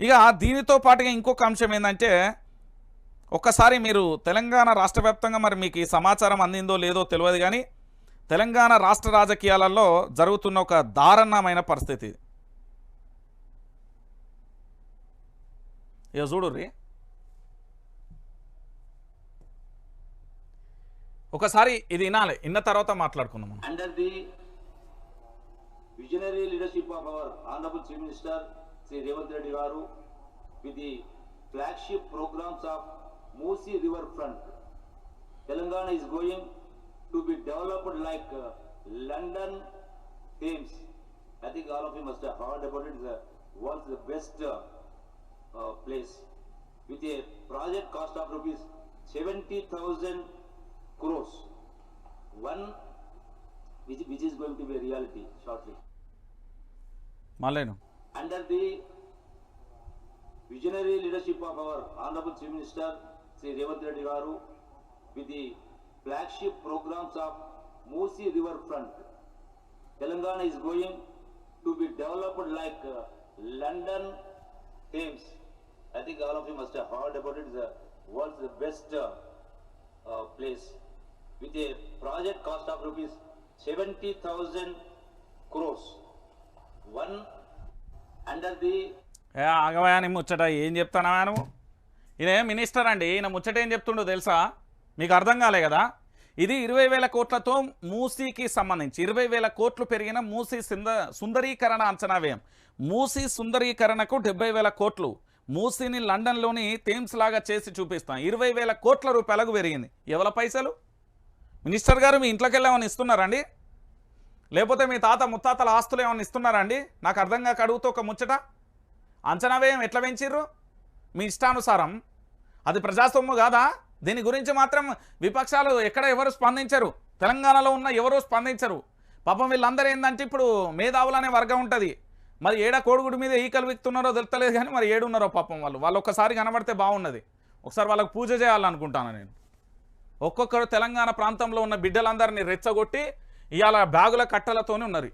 ఇక దీనితో పాటుగా ఇంకొక అంశం ఏంటంటే ఒక్కసారి మీరు తెలంగాణ రాష్ట్ర మరి మీకు ఈ సమాచారం అందిందో లేదో తెలియదు కానీ తెలంగాణ రాష్ట్ర రాజకీయాలలో జరుగుతున్న ఒక దారుణమైన పరిస్థితి. ఇక చూడుర్రీ. ఒకసారి ఇది వినాలి ఇన్న తర్వాత మాట్లాడుకుందాం under under the visionary leadership of our Honorable Minister Sri Revanth Reddy Garu with the flagship programs of Musi River Front. Telangana is going to be developed like uh, London Thames. I think all of you must have heard about it. It's the world's the best uh, uh, place with a project cost of rupees 70,000 crores. One which, which is under the visionary leadership of our Honorable Chief Minister, Sri Revanth Reddy Garu, with the flagship programs of Musi Riverfront. Telangana is going to be developed like uh, London Thames. I think all of you must have heard about it. It's the world's best uh, uh, place with a project cost of rupees 70,000 crores. One ఆగవయా నీ ముచ్చట ఏం చెప్తానా నువ్వు? ఈయన minister అండి? ఈయన ముచ్చట ఏం చెప్తుండో తెలుసా? మీకు అర్థం కాలే కదా? ఇది ఇరవై వేల కోట్లతో మూసీకి సంబంధించి ఇరవై వేల కోట్లు పెరిగిన మూసీ సింద సుందరీకరణ అంచనా వ్యయం. మూసీ సుందరీకరణకు డెబ్బై వేల కోట్లు. మూసీని లండన్లోని థేమ్స్ లాగా చేసి చూపిస్తాం. ఇరవై వేల కోట్ల రూపాయలకు పెరిగింది. ఎవల పైసలు? మినిస్టర్ గారు మీ ఇంట్లోకి వెళ్ళామని ఇస్తున్నారండి? లేకపోతే మీ తాత ముత్తాతల ఆస్తులు ఏమైనా ఇస్తున్నారండి నాకు అర్థం కాక అడుగుతూ ఒక ముచ్చట. అంచనా వ్యయం ఎట్లా పెంచిర్రు? మీ ఇష్టానుసారం. అది ప్రజాస్వామ్యం కాదా? దీని గురించి మాత్రం విపక్షాలు ఎక్కడ ఎవరు స్పందించరు. తెలంగాణలో ఉన్న ఎవరు స్పందించరు. పాపం వీళ్ళందరూ ఏంటంటే ఇప్పుడు మేధావులు అనే వర్గం ఉంటుంది. మరి ఏడ కోడుగుడి మీద ఈకలు విక్తున్నారో తెలుస్తలేదు కానీ మరి ఏడున్నారో పాపం వాళ్ళు. వాళ్ళు ఒక్కసారి కనబడితే బాగున్నది. ఒకసారి వాళ్ళకి పూజ చేయాలనుకుంటాను నేను. ఒక్కొక్కరు తెలంగాణ ప్రాంతంలో ఉన్న బిడ్డలందరినీ రెచ్చగొట్టి ఇవాళ బ్యాగుల కట్టలతోనే ఉన్నారు